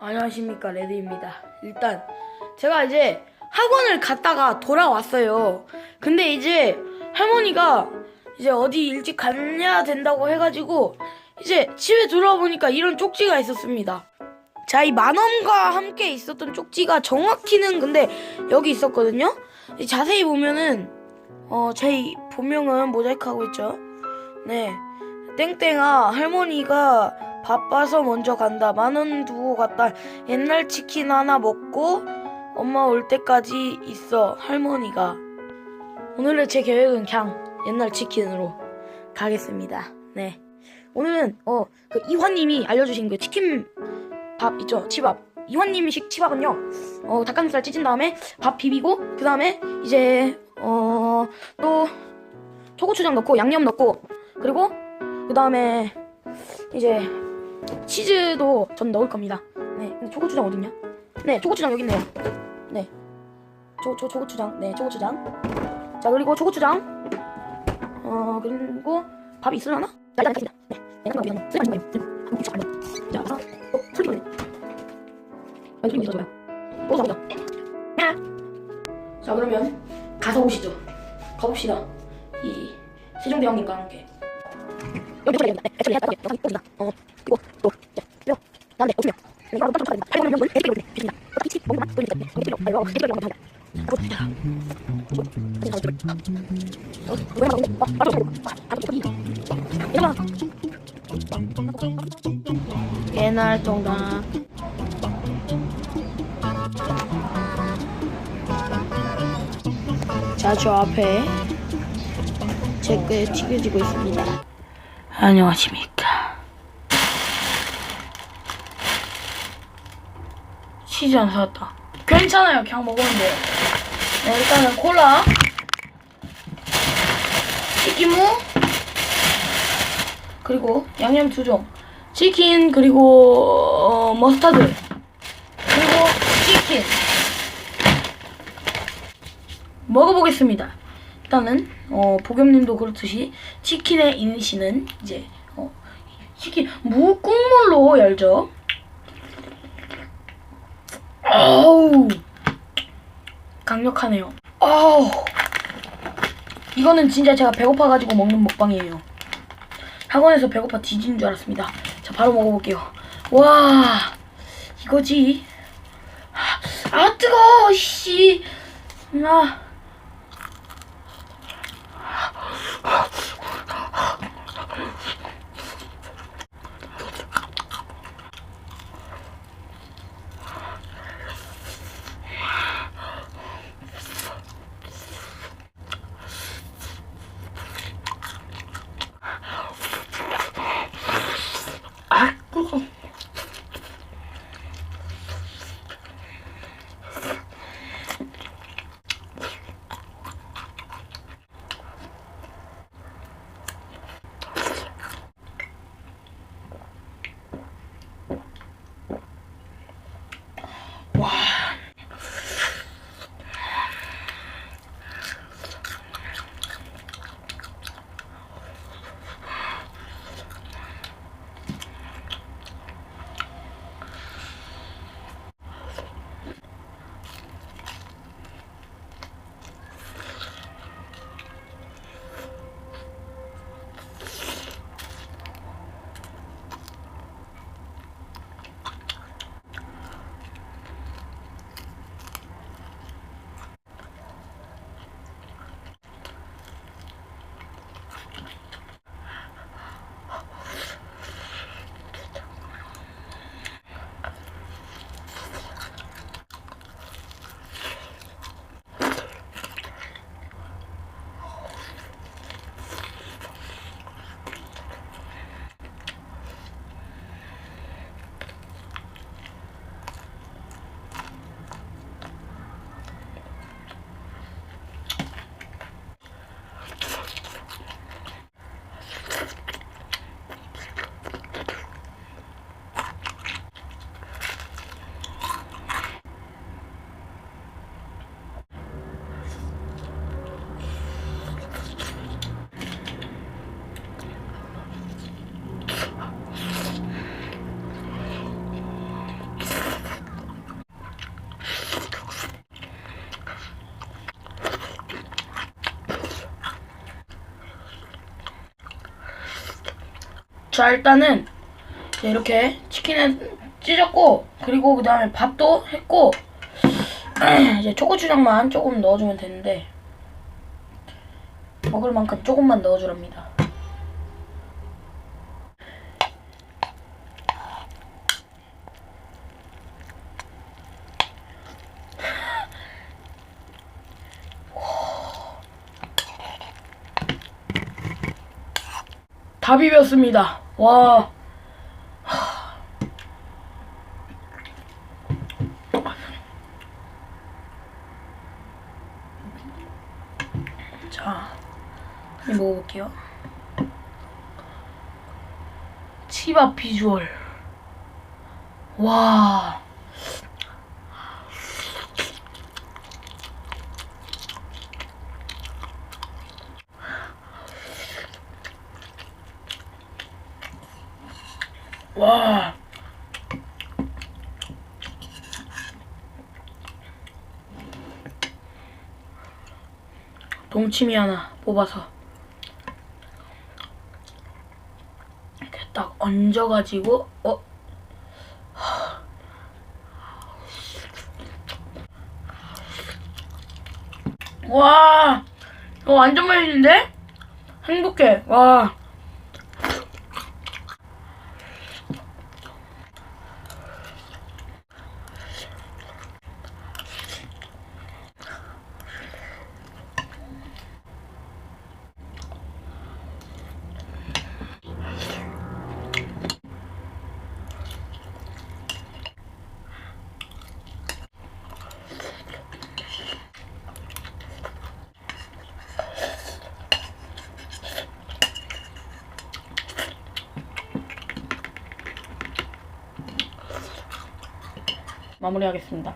안녕하십니까 레드입니다. 일단 제가 이제 학원을 갔다가 돌아왔어요. 근데 이제 할머니가 이제 어디 일찍 가야 된다고 해가지고 이제 집에 돌아와 보니까 이런 쪽지가 있었습니다. 자, 이 만원과 함께 있었던 쪽지가 정확히는 근데 여기 있었거든요. 이 자세히 보면은 어, 제 본명은 모자이크하고 있죠. 네. 땡땡아, 할머니가 바빠서 먼저 간다. 만원 두고 갔다. 옛날 치킨 하나 먹고 엄마 올 때까지 있어. 할머니가. 오늘의 제 계획은 그냥 옛날 치킨으로 가겠습니다. 네. 오늘은 어 그 이화님이 알려주신 그 치킨 밥 있죠 치밥 이화님식 치밥은요 어 닭가슴살 찢은 다음에 밥 비비고 그 다음에 이제 어 또 초고추장 넣고 양념 넣고 그리고 그 다음에 이제 치즈도 전 넣을 겁니다. 네, 초고추장 어딨냐? 네, 초고추장 여기 있네요. 네, 초, 초, 초고추장. 네, 초고추장. 자, 그리고 초고추장. 어, 그리고 밥이 있으려나? 자, 일단 겠습니다 네, 네, 잠깐만, 미안해. 쓰지. 음, 한번 미쳐, 알려. 자, 어, 어, 풀기 걸리네. 아, 풀기 있어줘요. 또 나오죠. 자, 그러면 가서 오시죠. 가봅시다. 이 세종대왕님과 함께. 여기 보셔야 됩니다. 네, 애초에 해야 영상이 꽂니다. 어, 옛날 동강. 자, 저 앞에 제게 튀겨지고 있습니다. 안녕하십니까. 치즈 안 사왔다. 괜찮아요. 그냥 먹으면 돼요. 네, 일단은 콜라, 치킨무, 그리고 양념 두 종, 치킨 그리고 어, 머스타드, 그리고 치킨. 먹어보겠습니다. 일단은 어, 보겸님도 그렇듯이 치킨의 인시는 이제 어, 치킨 무 국물로 열죠. 아우 강력하네요. 아우 이거는 진짜 제가 배고파가지고 먹는 먹방이에요. 학원에서 배고파 뒤지는 줄 알았습니다. 자 바로 먹어볼게요. 와 이거지. 아 뜨거 씨. 아. 아, 哇。 자 일단은 이렇게 치킨을 찢었고 그리고 그 다음에 밥도 했고 이제 초고추장만 조금 넣어주면 되는데 먹을 만큼 조금만 넣어주랍니다. 다 비볐습니다. 와. 자, 먹어볼게요. 치밥 비주얼. 와. 와. 동치미 하나 뽑아서 이렇게 딱 얹어가지고 어 와, 이거 완전 맛있는데? 행복해. 와. 마무리하겠습니다.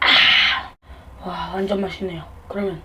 아, 와, 완전 맛있네요. 그러면